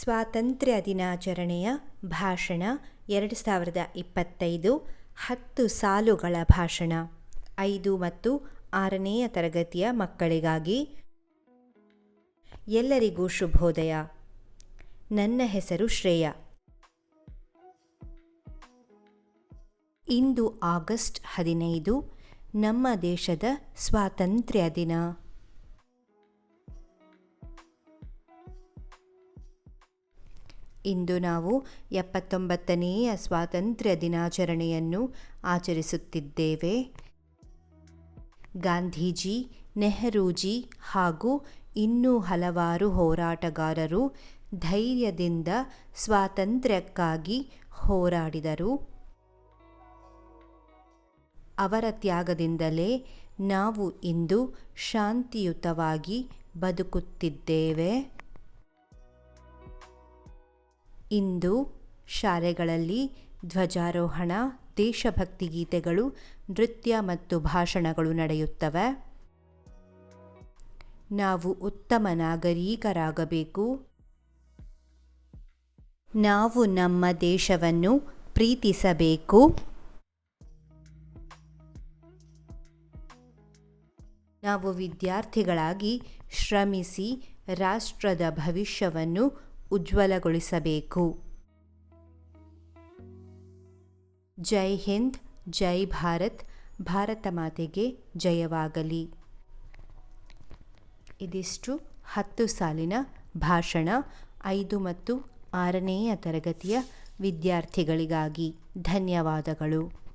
ಸ್ವಾತಂತ್ರ್ಯ ದಿನಾಚರಣೆಯ ಭಾಷಣ ಎರಡು ಸಾವಿರದ ಇಪ್ಪತ್ತೈದು. ಹತ್ತು ಸಾಲುಗಳ ಭಾಷಣ. ಐದು ಮತ್ತು ಆರನೆಯ ತರಗತಿಯ ಮಕ್ಕಳಿಗಾಗಿ ಎಲ್ಲರಿಗೂ ಶುಭೋದಯ. ನನ್ನ ಹೆಸರು ಶ್ರೇಯ. ಇಂದು ಆಗಸ್ಟ್ ಹದಿನೈದು. ನಮ್ಮ ದೇಶದ ಸ್ವಾತಂತ್ರ್ಯ ದಿನ. ಇಂದು ನಾವು ಎಪ್ಪತ್ತೊಂಬತ್ತನೆಯ ಸ್ವಾತಂತ್ರ್ಯ ದಿನಾಚರಣೆಯನ್ನು ಆಚರಿಸುತ್ತಿದ್ದೇವೆ. ಗಾಂಧೀಜಿ, ನೆಹರೂಜಿ ಹಾಗೂ ಇನ್ನೂ ಹಲವಾರು ಹೋರಾಟಗಾರರು ಧೈರ್ಯದಿಂದ ಸ್ವಾತಂತ್ರ್ಯಕ್ಕಾಗಿ ಹೋರಾಡಿದರು. ಅವರ ತ್ಯಾಗದಿಂದಲೇ ನಾವು ಇಂದು ಶಾಂತಿಯುತವಾಗಿ ಬದುಕುತ್ತಿದ್ದೇವೆ. ಇಂದು ಶಾಲೆಗಳಲ್ಲಿ ಧ್ವಜಾರೋಹಣ, ದೇಶಭಕ್ತಿ ಗೀತೆಗಳು, ನೃತ್ಯ ಮತ್ತು ಭಾಷಣಗಳು ನಡೆಯುತ್ತವೆ. ನಾವು ಉತ್ತಮ ನಾಗರಿಕರಾಗಬೇಕು. ನಾವು ನಮ್ಮ ದೇಶವನ್ನು ಪ್ರೀತಿಸಬೇಕು. ನಾವು ವಿದ್ಯಾರ್ಥಿಗಳಾಗಿ ಶ್ರಮಿಸಿ ರಾಷ್ಟ್ರದ ಭವಿಷ್ಯವನ್ನು ಉಜ್ವಲಗೊಳಿಸಬೇಕು. ಜೈ ಹಿಂದ್, ಜೈ ಭಾರತ್, ಭಾರತ ಮಾತೆಗೆ ಜಯವಾಗಲಿ. ಇದಿಷ್ಟು ಹತ್ತು ಸಾಲಿನ ಭಾಷಣ, ಐದು ಮತ್ತು ಆರನೆಯ ತರಗತಿಯ ವಿದ್ಯಾರ್ಥಿಗಳಿಗಾಗಿ ಧನ್ಯವಾದಗಳು.